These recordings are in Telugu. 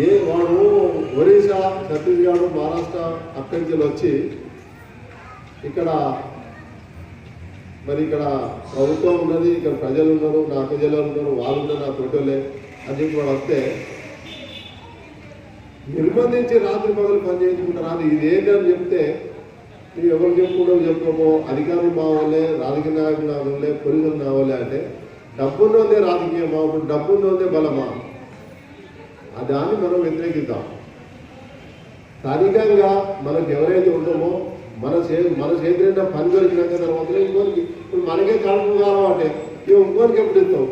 ఏ వాడు ఒరిస్సా ఛత్తీస్గఢ్ మహారాష్ట్ర అక్కడి నుంచి వచ్చి ఇక్కడ మరి ఇక్కడ ప్రభుత్వం ఉన్నది ఇక్కడ ప్రజలు ఉన్నారు నా ప్రజలు ఉన్నారు వాళ్ళు ఉన్నారు నా తోటలే అని చెప్పి వాడు వస్తే నిర్బంధించి రాత్రి పగలు పనిచేయించుకుంటారు ఇదేంటి అని చెప్తే నువ్వు ఎవరు చెప్పుకుంటావు చెప్పుకోమో అధికారులు మా రాజకీయ నాయకులు నా పోలీసులు పొరుగులు అంటే డబ్బున్నోందే రాజకీయమా ఇప్పుడు డబ్బున్నోందే బలమా? దాన్ని మనం వ్యతిరేకిద్దాం. స్థానికంగా మనకు ఎవరైతే ఉంటామో మన చే మన చేతిలో పని దొరికినాక తర్వాత ఇంకోరికి ఇప్పుడు మనకే కడుపు కాలం అంటే ఇవి ఇంకోరికి ఎప్పుడు ఇస్తాం?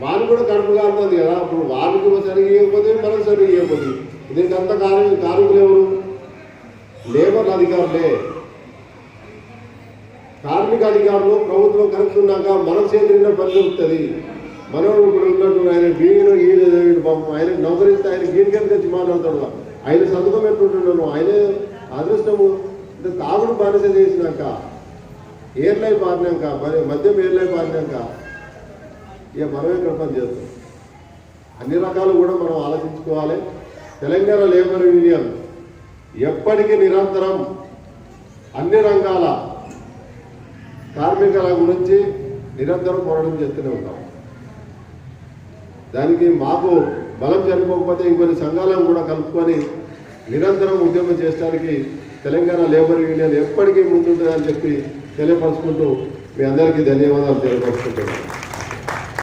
వాళ్ళు కూడా కడుపు కాలుతుంది కదా అప్పుడు వాళ్ళకి సరిగ్గా ఇవ్వకపోతే మనకు సరిగ్గా ఇవ్వకపోతే. దీనికి అంత కార్మిక కార్మికులు ఎవరు? లేబర్ అధికారులే. కార్మిక అధికారులు ప్రభుత్వం కరెక్ట్ ఉన్నాక మన చేతిలో పని దొరుకుతుంది మనోడు ఇప్పుడు ఉన్నట్టు ఆయన గీను గీను పాపం. ఆయన నౌకరిస్తే ఆయన గీని తెచ్చి మాట్లాడతాడు ఆయన సంతకం పెట్టుకుంటున్నాను ఆయనే అదృష్టము. అంటే తాగుడు బానిస చేసినాక ఏర్లై పారినాక మరి మద్యం ఏర్లై పారినాక ఇక మనమే కల్పన చేస్తాం? అన్ని రకాలు కూడా మనం ఆలోచించుకోవాలి. తెలంగాణ లేబర్ యూనియన్ ఎప్పటికీ నిరంతరం అన్ని రంగాల కార్మికుల గురించి నిరంతరం పోరాటం చేస్తూనే ఉంటాం. దానికి మాకు బలం సరిపోకపోతే ఇంకొన్ని సంఘాలను కూడా కలుపుకొని నిరంతరం ఉద్యమం చేయడానికి తెలంగాణ లేబర్ యూనియన్ ఎప్పటికీ ముందుంటుందని చెప్పి తెలియపరుచుకుంటూ మీ అందరికీ ధన్యవాదాలు తెలియపరుచుకుంటున్నాను.